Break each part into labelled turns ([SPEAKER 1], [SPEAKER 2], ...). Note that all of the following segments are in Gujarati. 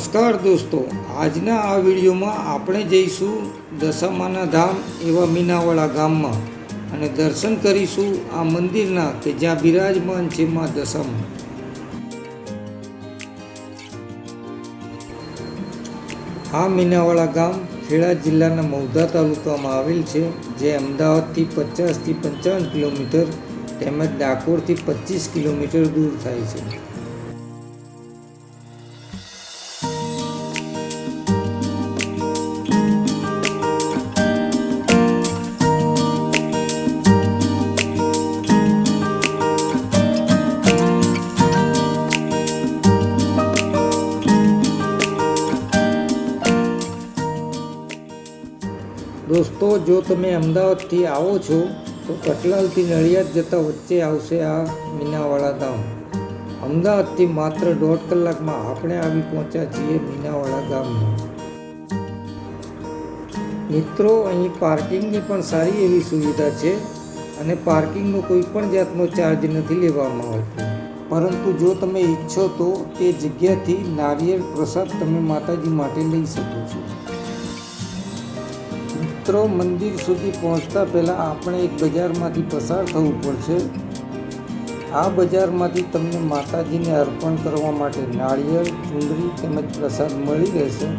[SPEAKER 1] નમસ્કાર દોસ્તો. આજના આ વિડીયોમાં આપણે જઈશું દશામાના ધામ એવા મીનાવાળા ગામમાં અને દર્શન કરીશું આ મંદિરના કે જ્યાં બિરાજમાન છે મા દશામાં. આ મીનાવાળા ગામ ખેડા જિલ્લાના મૌધા તાલુકામાં આવેલ છે, જે અમદાવાદથી પચાસથી પંચાવન કિલોમીટર તેમજ ડાકોરથી પચીસ કિલોમીટર દૂર થાય છે. દોસ્તો જો તમે અમદાવાદથી આવો છો, તો કટલાલથી નડિયાદ જતા વચ્ચે આવશે આ મીનાવાળા ગામ. અમદાવાદથી માત્ર દોઢ કલાકમાં આપણે આવી પહોંચ્યા છીએ મીનાવાળા ગામમાં. મિત્રો, અહીં પાર્કિંગની પણ સારી એવી સુવિધા છે અને પાર્કિંગનો કોઈ પણ જાતનો ચાર્જ નથી લેવામાં આવતો. પરંતુ જો તમે ઈચ્છો તો તે જગ્યાથી નારિયેળ પ્રસાદ તમે માતાજી માટે લઈ શકો છો. મિત્રો મંદિર સુધી પહોંચતા પહેલાં આપણે એક બજારમાંથી પસાર થવું પડશે. આ બજારમાંથી તમને માતાજીને અર્પણ કરવા માટે નાળિયેર ચુંદડી તેમજ પ્રસાદ મળી રહેશે.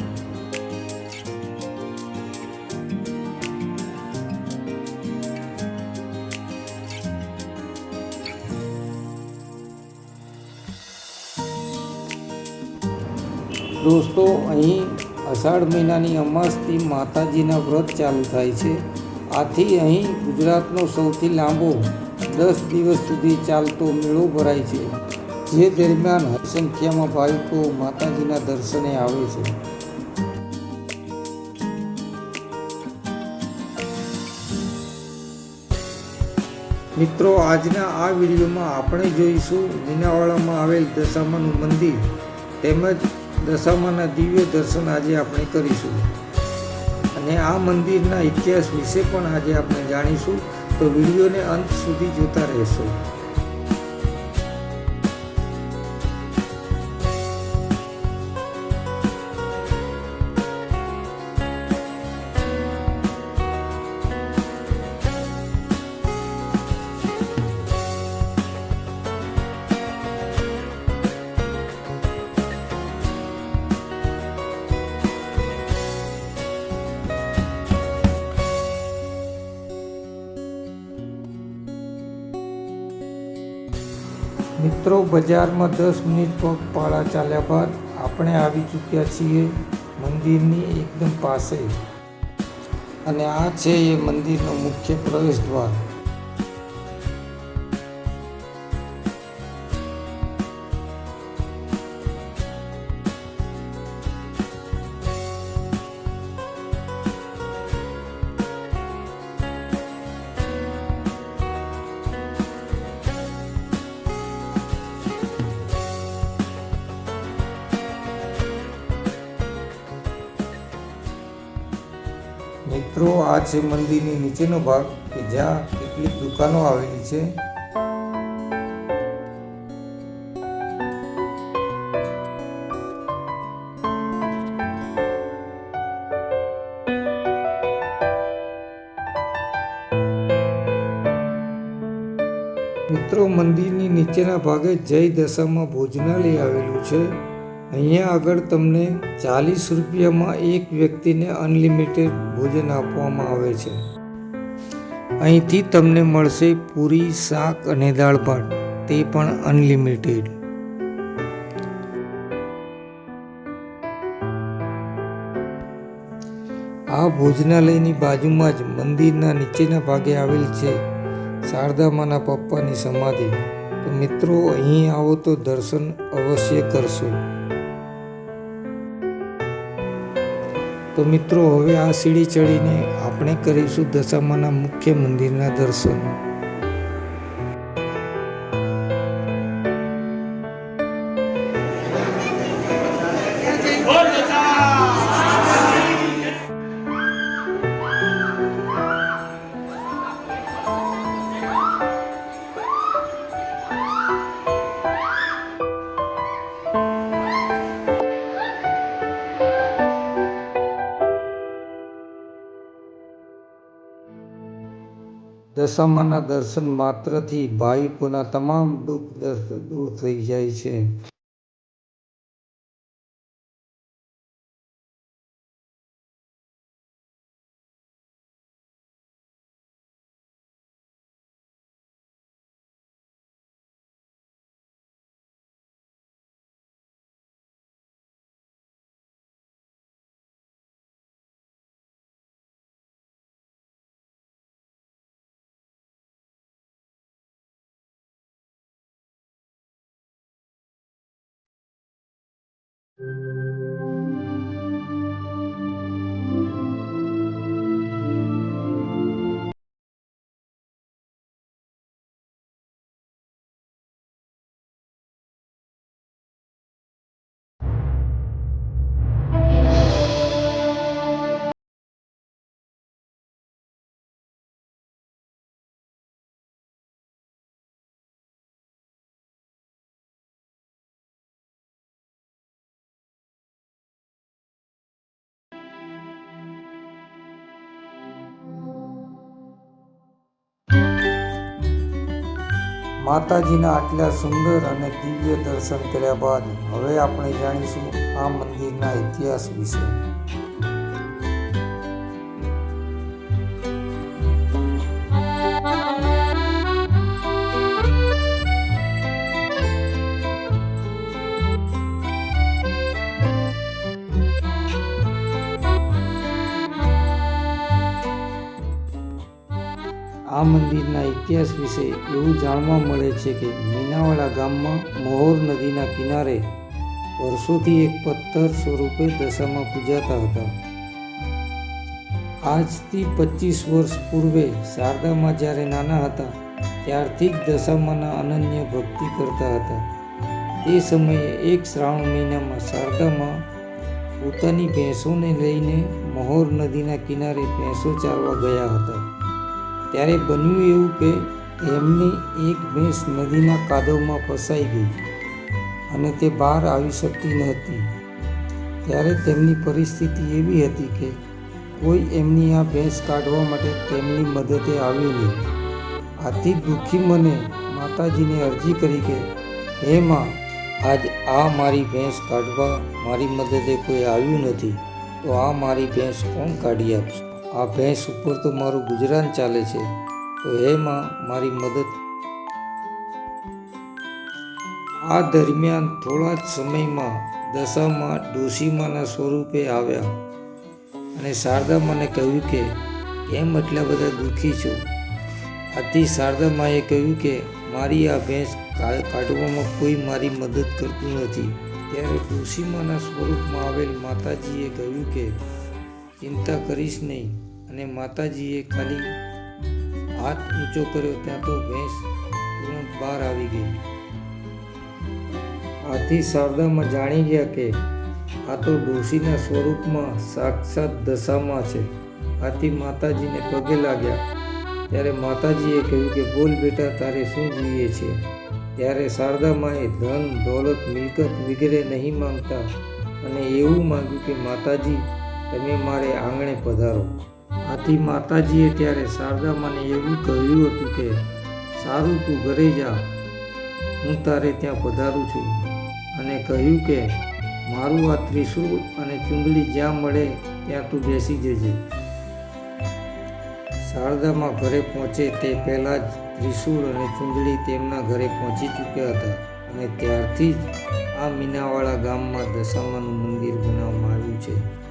[SPEAKER 1] દોસ્તો, અહીં અષાઢ મહિનાની અમાસથી માતાજીના વ્રત ચાલુ થાય છે. આથી અહીં ગુજરાતનો સૌથી લાંબો દસ દિવસ સુધી ચાલતો મેળો ભરાય છે, જે દરમિયાન સંખ્યામાં ભાવિકો માતાજીના દર્શને આવે છે. મિત્રો, આજના આ વિડીયોમાં આપણે જોઈશું, મીનાવાડામાં આવેલ દશામાનું મંદિર તેમજ દશામાના દિવ્ય દર્શન આજે આપણે કરીશું. અને આ મંદિરના ઇતિહાસ વિશે પણ આજે આપણે જાણીશું. તો વિડીયોને અંત સુધી જોતા રહેશો. મિત્રો, બજારમાં દસ મિનિટ પગપાળા ચાલ્યા બાદ આપણે આવી ચૂક્યા છીએ મંદિરની એકદમ પાસે. અને આ છે એ મંદિરનો મુખ્ય પ્રવેશ દ્વાર. મિત્રો, આ છે મંદિરની નીચેનો ભાગ કે જ્યાં કેટલીક દુકાનો આવેલી છે. મિત્રો, મંદિરની નીચેના ભાગે જય દશામાં ભોજનાલય આવેલું છે. અહીંયા આગળ તમને ચાલીસ રૂપિયામાં એક વ્યક્તિને અનલિમિટેડ ભોજન આપવામાં આવે છે. અહીંથી તમને મળશે પૂરી શાક અને દાળ ભાત, તે પણ અનલિમિટેડ. આ ભોજનાલયની બાજુમાં જ મંદિરના નીચેના ભાગે આવેલ છે શારદામાના પપ્પાની સમાધિ. તો મિત્રો, અહીં આવો તો દર્શન અવશ્ય કરશો. તો મિત્રો હવે આ સીડી ચડીને આપણે કરીશું દશામાના મુખ્ય મંદિરના દર્શન. દશામાના દર્શન માત્રથી ભાવિકોના તમામ દુઃખ દૂર થઈ જાય છે. thank you માતાજીના આટલા સુંદર અને દિવ્ય દર્શન કર્યા બાદ હવે આપણે જાણીશું આ મંદિરના ઇતિહાસ વિશે. આ મંદિરના ઇતિહાસ વિશે એવું જાણવા મળે છે કે મીનાવાડા ગામમાં મહોર નદીના કિનારે વર્ષોથી એક પથ્થર સ્વરૂપે દશામાં પૂજાતા હતા. આજથી પચીસ વર્ષ પૂર્વે શારદામાં જ્યારે નાના હતા, ત્યારથી જ દશામાના અનન્ય ભક્તિ કરતા હતા. તે સમયે એક શ્રાવણ મહિનામાં શારદામાં પોતાની ભેંસોને લઈને મહોર નદીના કિનારે ભેંસો ચારવા ગયા હતા. ત્યારે બન્યું એવું કે એમની એક ભેંસ નદીના કાદવમાં ફસાઈ ગઈ અને તે બહાર આવી શકતી ન હતી. ત્યારે તેમની પરિસ્થિતિ એવી હતી કે કોઈ એમની આ ભેંસ કાઢવા માટે તેમની મદદે આવી નહીં. આથી દુઃખી મને માતાજીને અરજી કરી કે, હે માં, આજ આ મારી ભેંસ કાઢવા મારી મદદે કોઈ આવ્યું નથી, તો આ મારી ભેંસ કોણ કાઢી આપશે? આ ભેંસ ઉપર તો મારું ગુજરાન ચાલે છે. તો હે માં મારી મદદ. આ દરમિયાન થોડા જ સમયમાં દશામાં ડોશીમાના સ્વરૂપે આવ્યા. અને શારદા મને કહ્યું કે કેમ એટલા બધા દુઃખી છો? આથી શારદામાએ કહ્યું કે, મારી આ ભેંસ કાઢવામાં કોઈ મારી મદદ કરતું નથી. ત્યારે ડોશીમાના સ્વરૂપમાં આવેલ માતાજીએ કહ્યું કે ચિંતા કરીશ નહીં. અને માતાજીએ ખાલી હાથ ઊંચો કર્યો, ત્યાં તો ભેંસ તુરંત બહાર આવી ગઈ. આથી શારદામાં જાણી ગયા કે આ તો ડોશીના સ્વરૂપમાં સાક્ષાત દશામાં છે. આથી માતાજીને પગે લાગ્યા. ત્યારે માતાજીએ કહ્યું કે, બોલ બેટા, તારે શું જોઈએ છે? ત્યારે શારદામાએ ધન, દોલત, મિલકત વગેરે નહીં માંગતા અને એવું માંગ્યું કે માતાજી તમે મારે આંગણે પધારો. આથી માતાજીએ ત્યારે શારદામાને એવું કહ્યું હતું કે, સારું તું ઘરે જા. હું તારે ત્યાં પધારું છું. અને કહ્યું કે, મારું આ ત્રિશૂળ અને ચુંદડી જ્યાં મળે ત્યાં તું બેસી જજે. શારદામાં ઘરે પહોંચે તે પહેલાં જ ત્રિશૂળ અને ચુંદડી તેમના ઘરે પહોંચી ચૂક્યા હતા અને ત્યારથી જ આ મીનાવાળા ગામમાં દશામાનું મંદિર બનાવવામાં આવ્યું છે.